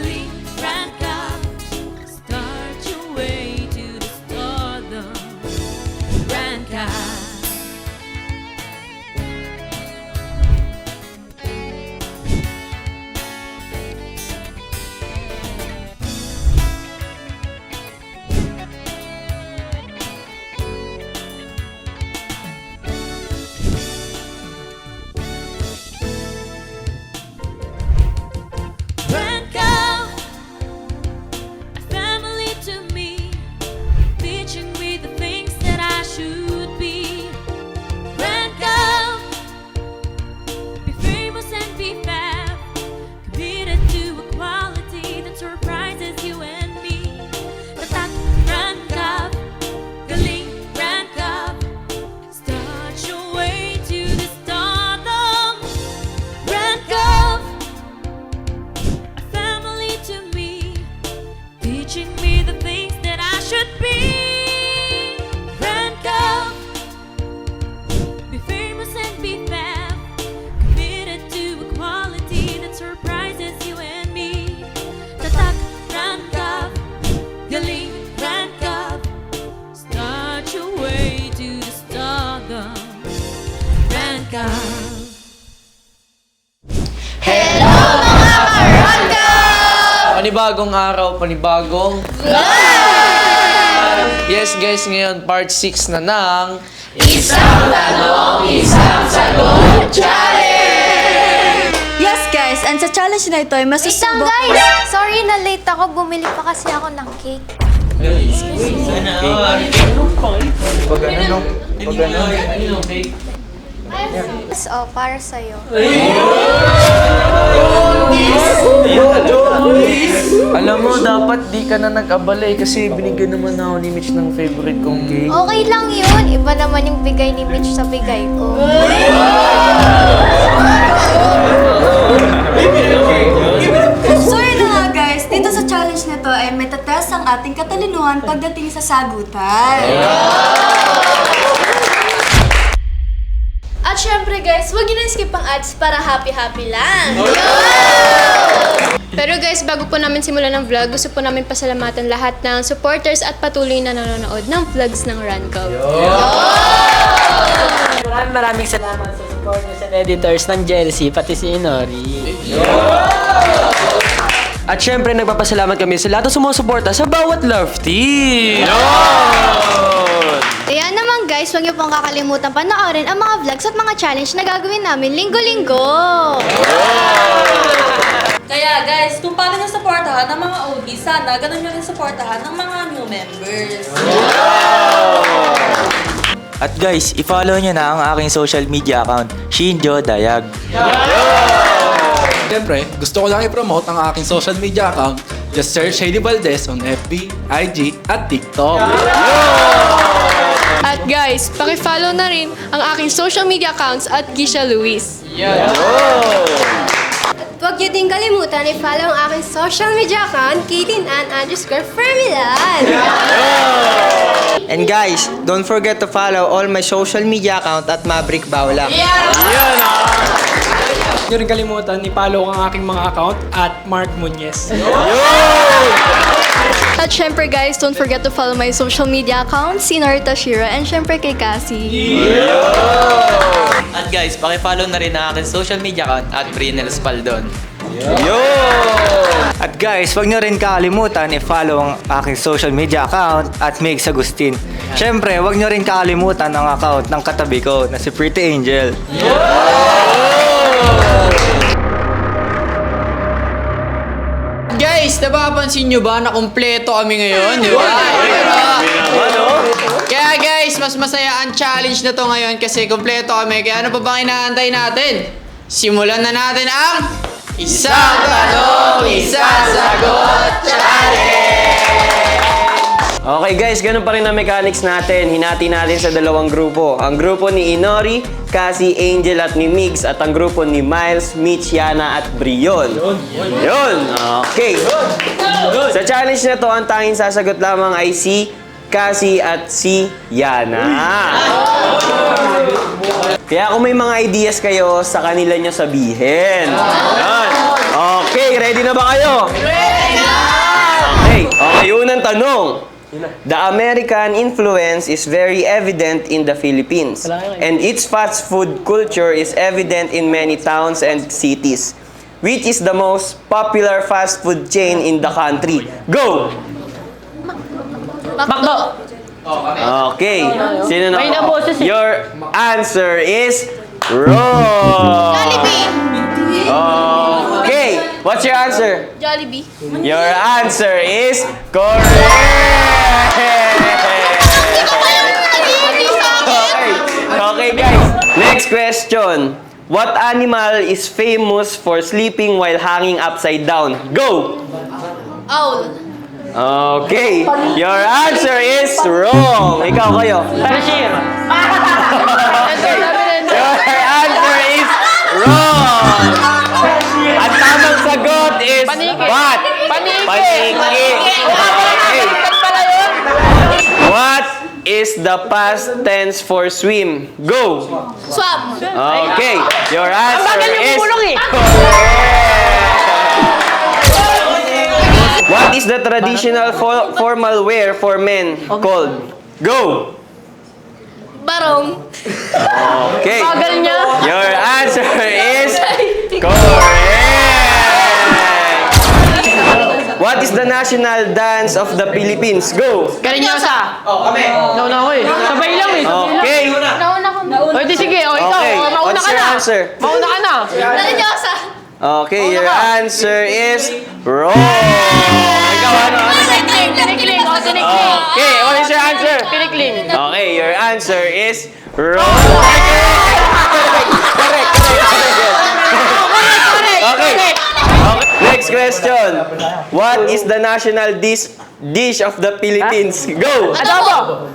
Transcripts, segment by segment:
Glee. Panibagong araw, panibagong Yes guys, ngayon part 6 na ng Yes guys, and sa challenge na ito ay Wait lang masusubok guys! Sorry na late ako. Bumili pa kasi ako ng cake. Yes, oh, para sa'yo. Alam mo, dapat di ka na nag-abala eh, kasi binigyan naman ako ni Mitch ng favorite kong cake. Okay lang yun. Iba naman yung bigay ni Mitch sa bigay ko. So yun na nga guys, dito sa challenge na to ay may tatas ang ating katalinuhan pagdating sa sagutan. Syempre guys, huwag niyo na skip ang ads para happy-happy lang. Pero guys, bago po namin simulan ng vlog, gusto po namin pasalamatan lahat ng supporters at patuloy na nanonood ng vlogs ng Ranco. Maraming maraming salamat sa supporters and editors ng Jersey, pati si Inori. At syempre, nagpapasalamat kami sa lahat ng sumusuporta sa bawat Love Team! Kaya naman guys, huwag niyo pong kakalimutan panoorin ang mga vlogs at mga challenge na gagawin namin linggo-linggo. Kaya guys, kung paano nyo supportahan ng mga OG, sana ganun nyo rin supportahan ng mga new members. At guys, i-follow nyo na ang aking social media account, Shinjo Dayag. Siyempre, gusto ko lang i-promote ang aking social media account. Just search Shady Valdez on FB, IG, at TikTok. At guys, paki-follow na rin ang aking social media accounts at Gisha Luis. Huwag niyo din kalimutan i-follow ang aking social media account, Katinann underscore Fermilan. And guys, don't forget to follow all my social media account at Maverick Baula. Huwag nyo rin kalimutan, i-follow ang aking mga account at Mark Muñez. At syempre guys, don't forget to follow my social media accounts, si Norita Shira, and syempre kay Cassie. At guys, pakifollow na rin ang aking social media account at Brinel Spaldon. At guys, huwag nyo rin kakalimutan i-follow ang aking social media account at Migs Agustin. Siyempre, huwag nyo rin kakalimutan ang account ng katabi ko na si Pretty Angel. Napapansin nyo ba na kumpleto kami ngayon, di ba? Kaya guys, mas masaya ang challenge na to ngayon kasi kumpleto kami. Kaya ano pa bang inaantay natin? Simulan na natin ang Isang Tanong, Isang Sagot Okay guys, ganun pa rin ang mechanics natin. Hinati natin sa dalawang grupo. Ang grupo ni Inori, Cassie, Angel at ni Migs at ang grupo ni Miles, Mitch, Yana at Brion. Yun! Yun! Okay. Sa challenge na to, ang tanging sasagot lamang ay si Cassie at si Yana. Kaya kung may mga ideas kayo, sa kanila nyo sabihin. Yun. Okay. Okay, ready na ba kayo? Ready na! Okay, okay, unang tanong. The American influence is very evident in the Philippines, and its fast food culture is evident in many towns and cities. Which is the most popular fast food chain in the country? Go! Bakdo! Okay. Sino na? Eh. Your answer is wrong. Okay. What's your answer? Jollibee. Your answer is correct. Okay. Okay, guys. Next question. What animal is famous for sleeping while hanging upside down? Go! Owl. Okay. Your answer is wrong. Ikaw kayo. Okay. Your answer is wrong. Is the past tense for swim? Go. Swam. Okay. Your answer is eh. correct. What is the traditional fo- formal wear for men called? Go. Barong. Okay. Bagal niya. Your answer is correct. The national dance of the Philippines? Go. Karinyosa! Oh, kami. Nauna ako eh. Sabay lang eh. Sabay lang. Okay. Nauna ka mo. O, di sige. O, ikaw. Okay. O, mauna What's ka your na. answer? Mauna ka na. Nalinyosa. Okay, your answer is wrong. Ikaw ano? ano? Tinikling. Tinikling. O, tinikling. Okay, what is your answer? Tinikling. Okay, your answer is wrong. Correct, correct, correct. Okay. Okay. Next question. What is the national dish dish of the Philippines? Go. Adobo!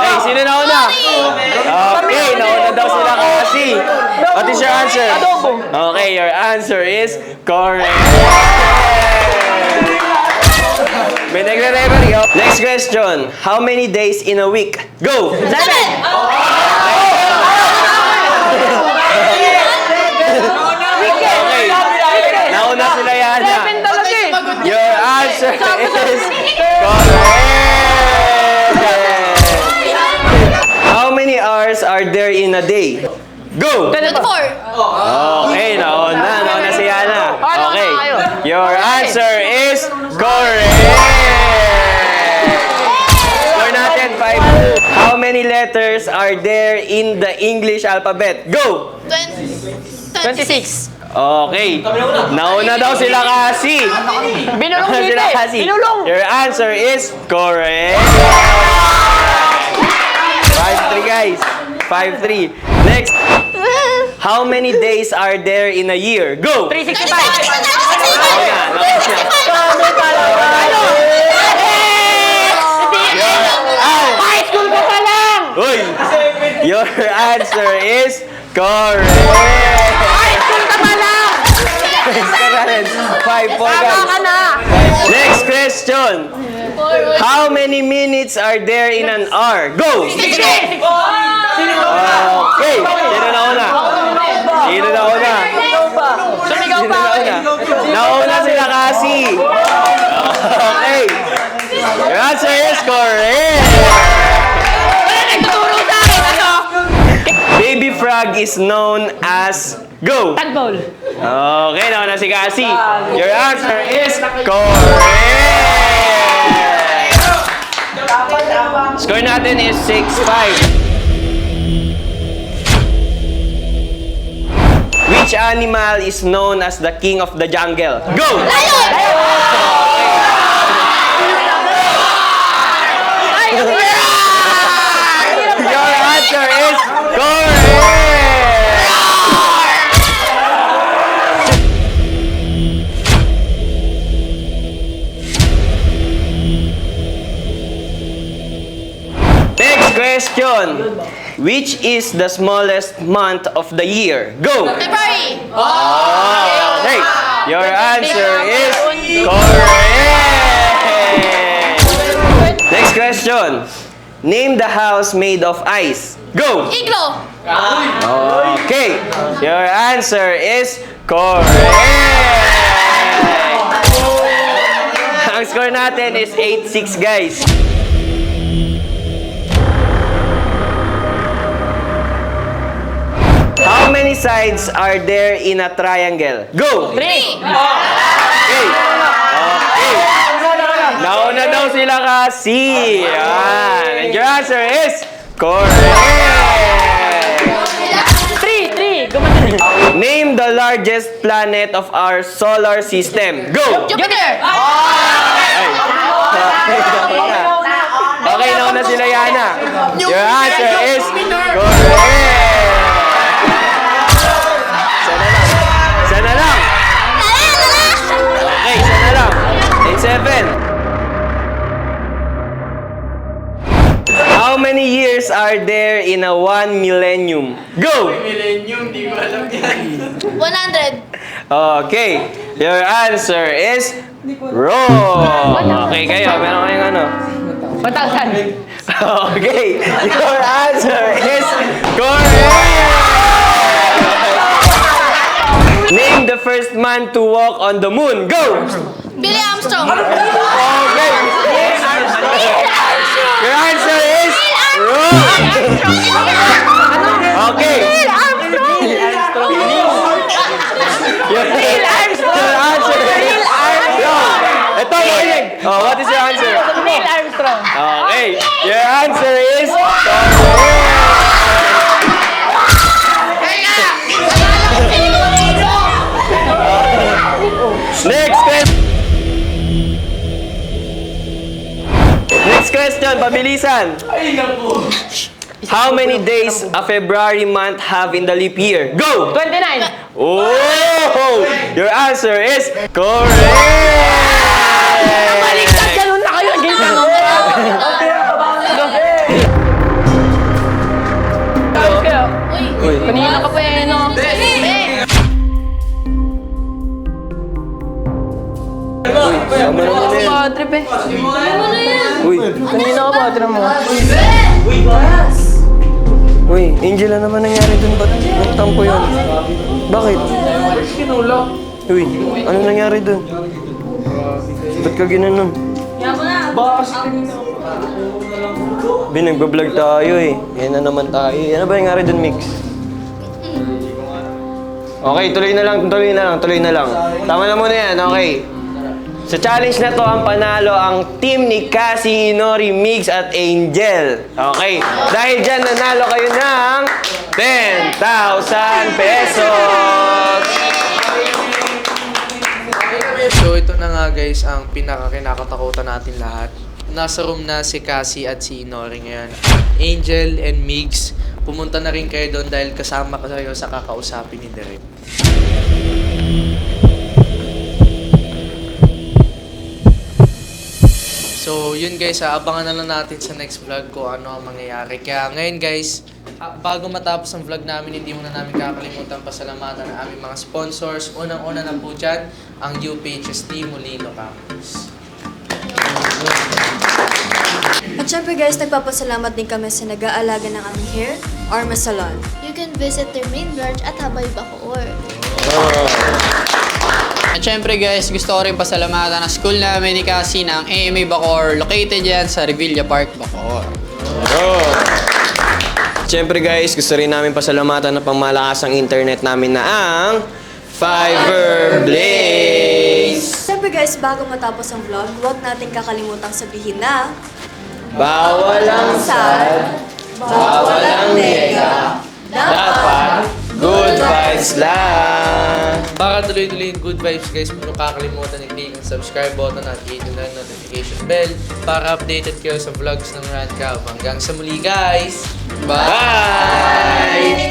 Hey, sino nauna? Okay, nauna daw sila kasi. What is your answer? Adobo. Okay, your answer is correct. May nagre-referee. oh. Next question. How many days in a week? Go! Seven! Okay. Nauna sila Yana. Seven talaga eh. Your answer is correct. How many hours are there in a day? Go! 24. Okay, nauna. Nauna si Yana. Okay. Your answer is correct. Score natin 5 How many letters are there in the English alphabet? Go! 26. Okay. Nauna daw sila kasi. Binulong Nauna dito sila eh. kasi. Binulong. Your answer is correct. 5-3 guys. 5-3. Next. How many days are there in a year? Go! 365. Nauna, nauna. High school ko pa lang! Uy! Your answer is correct! High school ka pa lang! Five ka guys. Next question. How many minutes are there in an hour? Go! Okay. Sino na una? Sino na una? Sino na una? Nauna sila kasi. Okay. Your answer is correct. Frog is known as Go! Tadbol. Okay, nauna si Cassie. Your answer is correct! Score natin is 6-5. Which animal is known as the king of the jungle? Go! Your question. Which is the smallest month of the year? Go! February. Ah, okay. Your answer is correct. Next question. Name the house made of ice. Go! Iglo. Okay. Your answer is correct. Ang score natin is 8-6 guys. How many sides are there in a triangle? Go! Three! Okay. Okay. Nauna daw sila kasi. Yan. And your answer is correct. Three! Three! Gumawa Name the largest planet of our solar system. Go! Jupiter! Okay, nauna sila Yana. Your answer is correct. 7. How many years are there in a one millennium? Go! Millennium, di ko alam yan. 100. Okay. Your answer is wrong. Okay kayo, meron kayong ano? 1,000. Okay, your answer is correct! Name the first man to walk on the moon. Go! Armstrong. Okay. Your answer is wrong. Okay. Your, your answer is wrong. Ito, makinig. Oh, what is your answer? Neil Armstrong! Okay, your answer Question, pabilisan. How many days a February month have in the leap year? Go! 29! Oh! Your answer is correct! Baliktad! Ganun na kayo! Ganyan mo! Uy! Kanina ka pa eh, no? Yan. Oh, trip eh. Uy, Kanina ka pa, trip mo. uy, Angela naman nangyari dun. Ba't nagtampo yun? Bakit? Uy, ano nangyari dun? Ba't ka ginanon? Bin, nagbablog tayo eh. Yan na naman tayo. Ano ba nangyari dun, Mix? Okay, tuloy na lang, tuloy na lang, tuloy na lang. Tama na muna yan, okay. Sa challenge na to, ang panalo ang team ni Cassie, Inori, Migs at Angel. Okay. Dahil dyan, nanalo kayo ng 10,000 pesos! So ito na nga guys ang pinaka kinakatakutan natin lahat. Nasa room na si Cassie at si Inori ngayon. Angel and Migs, pumunta na rin kayo doon dahil kasama kayo sa kakausapin ni Derek. So yun guys, abangan na lang natin sa next vlog ko ano ang mangyayari. Kaya ngayon guys, ah, bago matapos ang vlog namin, hindi muna namin kakalimutan pasalamatan ang aming mga sponsors. Unang-una na po dyan, ang UPHST Molino Campus. At syempre guys, nagpapasalamat din kami sa nag-aalaga ng aming hair, Arma Salon. You can visit their main branch at Habay Bacoor. At syempre guys, gusto ko rin pasalamatan ang school namin ni Cassie ng AMA Bacoor located yan sa Revilla Park, Bacoor. Siyempre guys, gusto rin namin pasalamatan na pangmalakas ang internet namin na ang Fiverr Blaze! Syempre guys, bago matapos ang vlog, huwag natin kakalimutang sabihin na Bawal ang sad, bawal ang nega, dapat vibes lang. Para tuloy-tuloy yung good vibes guys, niyo kakalimutan i-click ang subscribe button at hit na notification bell para updated kayo sa vlogs ng Randcam. Hanggang sa muli guys! Bye! Bye!